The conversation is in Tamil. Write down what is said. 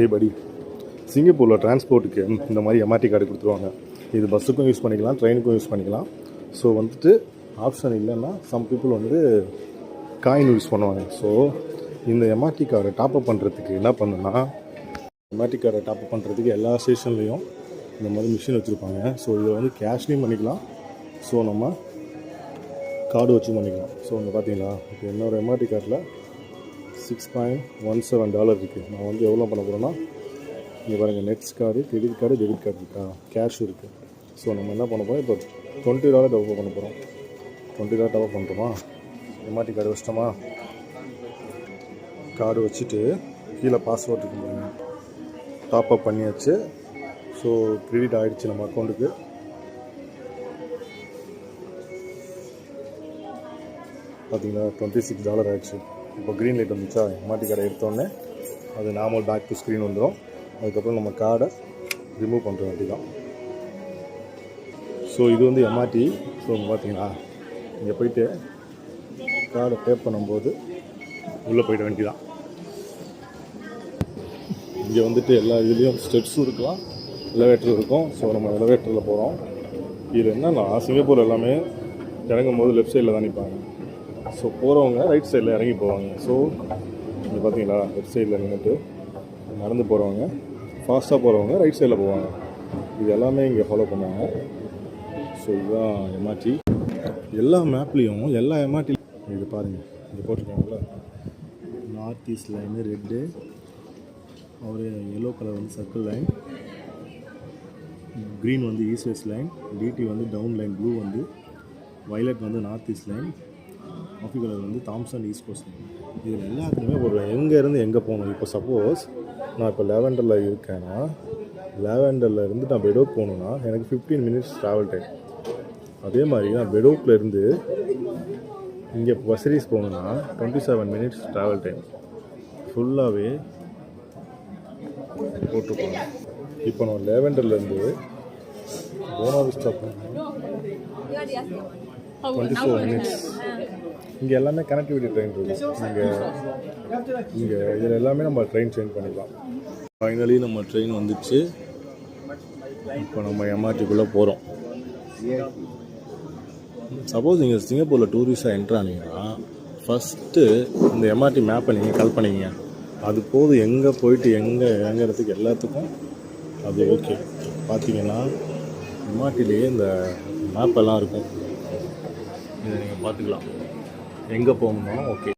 ஏய் படி சிங்கப்பூரில் டிரான்ஸ்போர்ட்டுக்கு இந்த மாதிரி எம்ஆர்டி கார்டு கொடுத்துருவாங்க. இது பஸ்ஸுக்கும் யூஸ் பண்ணிக்கலாம் ட்ரெயினுக்கும் யூஸ் பண்ணிக்கலாம். ஸோ வந்துட்டு ஆப்ஷன் இல்லைன்னா சம் பீப்புள் வந்து காயின் யூஸ் பண்ணுவாங்க. ஸோ இந்த எம்ஆர்டி கார்டை டாப்அப் பண்ணுறதுக்கு என்ன பண்ணுன்னா எம்ஆர்டி கார்டை டாப்அப் பண்ணுறதுக்கு எல்லா ஸ்டேஷன்லேயும் இந்த மாதிரி மிஷின் வச்சுருப்பாங்க. ஸோ இதில் வந்து கேஷ்லேயும் பண்ணிக்கலாம். ஸோ நம்ம கார்டு வச்சு பண்ணிக்கலாம். ஸோ வந்து பார்த்தீங்களா இப்போ என்னோட எம்ஆர்டி கார்டில் six point one seven dollar இருக்குது நான் வந்து எவ்வளோ பண்ண போகிறேன்னா இங்கே பாருங்கள் NETS card credit card debit card இருக்கா? கேஷ் இருக்குது ஸோ நம்ம என்ன பண்ண போகிறோம் இப்போ டுவெண்ட்டி டாலர் டெவலப் பண்ண போகிறோம் டுவெண்ட்டி டாலர் டெவலப் பண்ணுறோமா எம்ஆர்டி கார்டு வச்சிட்டோமா? கார்டு வச்சுட்டு கீழே பாஸ்வேர்ட் இருக்கு பாருங்கள் டாப் அப் பண்ணியாச்சு. ஸோ கிரெடிட் ஆகிடுச்சு நம்ம அக்கௌண்ட்டுக்கு பார்த்தீங்களா டுவெண்ட்டி சிக்ஸ் டாலர் ஆகிடுச்சு இப்போ க்ரீன் லைட் வந்துச்சா? எம்ஆர்டி கார்டை எடுத்தோடனே அது நார்மல் பேக் டு ஸ்க்ரீன் வந்துடும் அதுக்கப்புறம் நம்ம கார்டை ரிமூவ் பண்ணுற வேண்டி தான் ஸோ இது வந்து எம்ஆர்டி ஸோ பார்த்தீங்களா இங்கே போயிட்டு கார்டை பே பண்ணும்போது உள்ளே போயிட வேண்டியதான் இங்கே வந்துட்டு எல்லா இதுலேயும் ஸ்டெப்ஸும் இருக்கலாம் எலவேட்டர் இருக்கும். ஸோ நம்ம எலவேட்டரில் போகிறோம் இதில் என்னென்னா சிங்கப்பூர் எல்லாமே இறங்கும் போது லெஃப்ட் சைடில் தான் நிற்பாங்க ஸோ போகிறவங்க ரைட் சைடில் இறங்கி போவாங்க. ஸோ இங்கே பார்த்தீங்களா லெஃப்ட் சைடில் நின்றுட்டு நடந்து போகிறவங்க ஃபாஸ்ட்டாக போகிறவங்க ரைட் சைடில் போவாங்க. இது எல்லாமே இங்கே ஃபாலோ பண்ணுவாங்க. ஸோ இதுதான் எம்ஆர்டி எல்லா மேப்லேயும் எல்லா எம்ஆர்டி இது பாருங்கள் இது போட்டிருக்காங்களா நார்த் ஈஸ்ட் லைனு ரெட்டு ஒரு எல்லோ கலர் வந்து சர்க்கிள் லைன் க்ரீன் வந்து east west line D T வந்து டவுன் லைன் ப்ளூ வந்து வயலட் வந்து north east line coffee colour வந்து தாம்சன் ஈஸ்ட் கோஸ்ட் இதில் எல்லாத்துலேயுமே ஒரு எங்கேருந்து எங்கே போகணும்? இப்போ சப்போஸ் நான் இப்போ லெவண்டரில் இருக்கேன்னா லேவெண்டரில் இருந்து நான் பெடோக் போகணுன்னா எனக்கு ஃபிஃப்டீன் மினிட்ஸ் ட்ராவல் டைம் அதே மாதிரி நான் பெடோக்கில் இருந்து இங்கே பசரிஸ் போகணுன்னா twenty seven minutes travel time ஃபுல்லாகவே போட்டிருப்பாங்க இப்போ நான் லேவெண்டர்லேருந்து போனாவிஸ்டா போகணும். டுவெண்ட்டி ஃபோர் மினிட்ஸ் இங்கே எல்லாமே கனெக்டிவிட்டி ட்ரெயின் இருக்கும். இங்கே இங்கே இதில் எல்லாமே நம்ம ட்ரெயின் சேஞ்ச் பண்ணிக்கலாம். ஃபைனலி நம்ம ட்ரெயின் வந்துச்சு. இப்போ நம்ம எம்ஆர்டிக்குள்ளே போகிறோம் சப்போஸ் நீங்கள் சிங்கப்பூரில் டூரிஸ்டாக என்ட்ரு ஆனீங்கன்னா ஃபஸ்ட்டு இந்த எம்ஆர்டி மேப்பை நீங்கள் கால் பண்ணிங்க. அது போதும் எங்கே போயிட்டு எங்கே இறங்குறதுக்கு எல்லாத்துக்கும் அது ஓகே பார்த்தீங்கன்னா எம்ஆர்டிலேயே இந்த மேப்பெல்லாம் இருக்கும். இதை நீங்கள் பார்த்துக்கலாம். எங்கே போகணும்னாலும் ஓகே